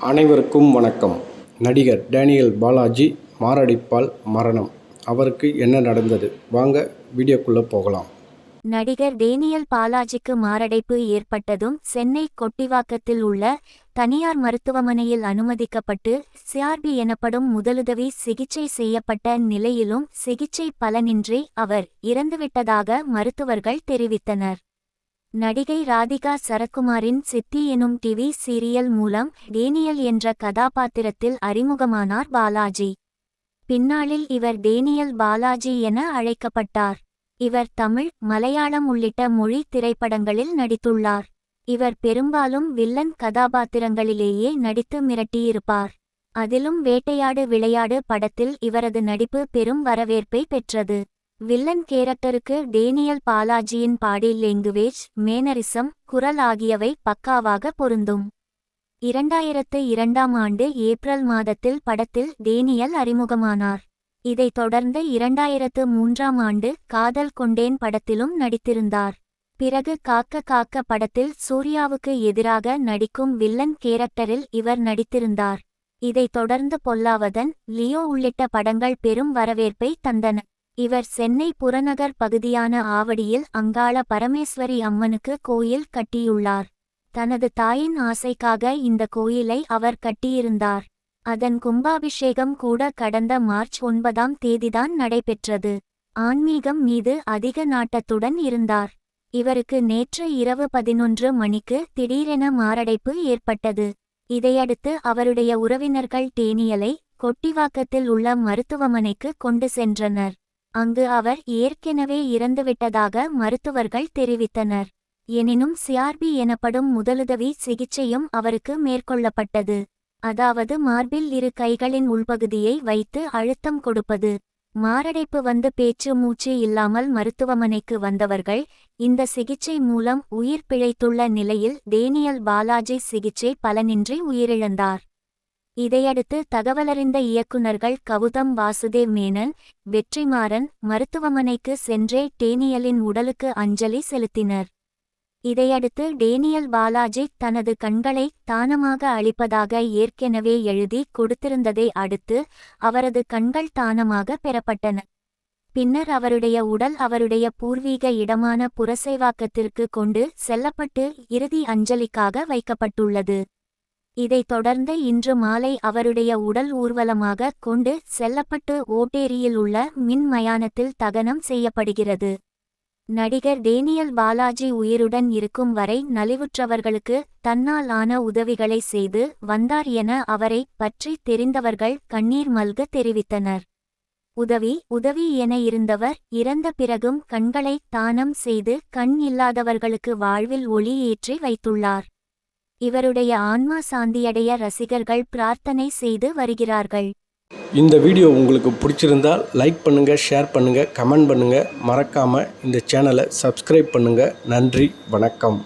அனைவருக்கும் வணக்கம். நடிகர் டேனியல் பாலாஜி மாரடைப்பால் மரணம். அவருக்கு என்ன நடந்தது? வாங்க வீடியோக்குள்ளே போகலாம். நடிகர் டேனியல் பாலாஜிக்கு மாரடைப்பு ஏற்பட்டதும் சென்னை கொட்டிவாக்கத்தில் உள்ள தனியார் மருத்துவமனையில் அனுமதிக்கப்பட்டு சிஆர்பி எனப்படும் முதலுதவி சிகிச்சை செய்யப்பட்ட நிலையிலும் சிகிச்சை பலனின்றி அவர் இறந்துவிட்டதாக மருத்துவர்கள் தெரிவித்தனர். நடிகை ராதிகா சரக்குமாரின் சித்தி எனும் டிவி சீரியல் மூலம் டேனியல் என்ற கதாபாத்திரத்தில் அறிமுகமானார் பாலாஜி. பின்னாளில் இவர் டேனியல் பாலாஜி என அழைக்கப்பட்டார். இவர் தமிழ் மலையாளம் உள்ளிட்ட மொழி திரைப்படங்களில் நடித்துள்ளார். இவர் பெரும்பாலும் வில்லன் கதாபாத்திரங்களிலேயே நடித்து மிரட்டியிருப்பார். அதிலும் வேட்டையாடு விளையாடு படத்தில் இவரது நடிப்பு பெரும் வரவேற்பை பெற்றது. வில்லன் கேரக்டருக்கு டேனியல் பாலாஜியின் பாடி லேங்குவேஜ் மேனரிசம் குரல் ஆகியவை பக்காவாக பொருந்தும். இரண்டாயிரத்து இரண்டாம் ஆண்டு ஏப்ரல் மாதத்தில் படத்தில் டேனியல் அறிமுகமானார். இதைத் தொடர்ந்து இரண்டாயிரத்து மூன்றாம் ஆண்டு காதல் கொண்டேன் படத்திலும் நடித்திருந்தார். பிறகு காக்க காக்க படத்தில் சூர்யாவுக்கு எதிராக நடிக்கும் வில்லன் கேரக்டரில் இவர் நடித்திருந்தார். இதைத் தொடர்ந்து பொல்லாவதன் லியோ உள்ளிட்ட படங்கள் பெரும் வரவேற்பை தந்தன. இவர் சென்னை புறநகர் பகுதியான ஆவடியில் அங்காள பரமேஸ்வரி அம்மனுக்கு கோயில் கட்டியுள்ளார். தனது தாயின் ஆசைக்காக இந்த கோயிலை அவர் கட்டியிருந்தார். அதன் கும்பாபிஷேகம் கூட கடந்த மார்ச் ஒன்பதாம் தேதிதான் நடைபெற்றது. ஆன்மீகம் மீது அதிக நாட்டத்துடன் இருந்தார். இவருக்கு நேற்று இரவு பதினொன்று மணிக்கு திடீரென மாரடைப்பு ஏற்பட்டது. இதையடுத்து அவருடைய உறவினர்கள் டேனியலை கொட்டிவாக்கத்தில் உள்ள மருத்துவமனைக்கு கொண்டு சென்றனர். அங்கு அவர் ஏற்கெனவே இறந்துவிட்டதாக மருத்துவர்கள் தெரிவித்தனர். எனினும் சிஆர்பி எனப்படும் முதலுதவி சிகிச்சையும் அவருக்கு மேற்கொள்ளப்பட்டது. அதாவது மார்பில் இரு கைகளின் உள்பகுதியை வைத்து அழுத்தம் கொடுப்பது. மாரடைப்பு வந்து பேச்சு மூச்சு இல்லாமல் மருத்துவமனைக்கு வந்தவர்கள் இந்த சிகிச்சை மூலம் உயிர் பிழைத்துள்ள நிலையில் டேனியல் பாலாஜி சிகிச்சை பலனின்றி உயிரிழந்தார். இதையடுத்து தகவலறிந்த இயக்குநர்கள் கவுதம் வாசுதேவ் மேனன் வெற்றிமாறன் மருத்துவமனைக்கு சென்றே டேனியலின் உடலுக்கு அஞ்சலி செலுத்தினர். இதையடுத்து டேனியல் பாலாஜி தனது கண்களை தானமாக அளிப்பதாக ஏற்கெனவே எழுதி கொடுத்திருந்ததை அடுத்து அவரது கண்கள் தானமாக பெறப்பட்டன. பின்னர் அவருடைய உடல் அவருடைய பூர்வீக இடமான புரசைவாக்கத்திற்கு கொண்டு செல்லப்பட்டு இறுதி அஞ்சலிக்காக வைக்கப்பட்டுள்ளது. இதைத் தொடர்ந்து இன்று மாலை அவருடைய உடல் ஊர்வலமாக கொண்டு செல்லப்பட்டு ஓட்டேரியில் உள்ள மின் மயானத்தில் தகனம் செய்யப்படுகிறது. நடிகர் டேனியல் பாலாஜி உயிருடன் இருக்கும் வரை நலிவுற்றவர்களுக்கு தன்னால் ஆன உதவிகளை செய்து வந்தார் என அவரை பற்றி தெரிந்தவர்கள் கண்ணீர் மல்க தெரிவித்தனர். உதவி உதவி என இருந்தவர் இறந்த பிறகும் கண்களை தானம் செய்து கண் இல்லாதவர்களுக்கு வாழ்வில் ஒளி ஏற்றி வைத்துள்ளார். இவருடைய ஆன்மா சாந்தியடைய ரசிகர்கள் பிரார்த்தனை செய்து வருகிறார்கள். இந்த வீடியோ உங்களுக்கு பிடிச்சிருந்தால் லைக் பண்ணுங்கள் ஷேர் பண்ணுங்கள் கமெண்ட் பண்ணுங்கள் மறக்காமல் இந்த சேனலை சப்ஸ்கிரைப் பண்ணுங்கள் நன்றி வணக்கம்.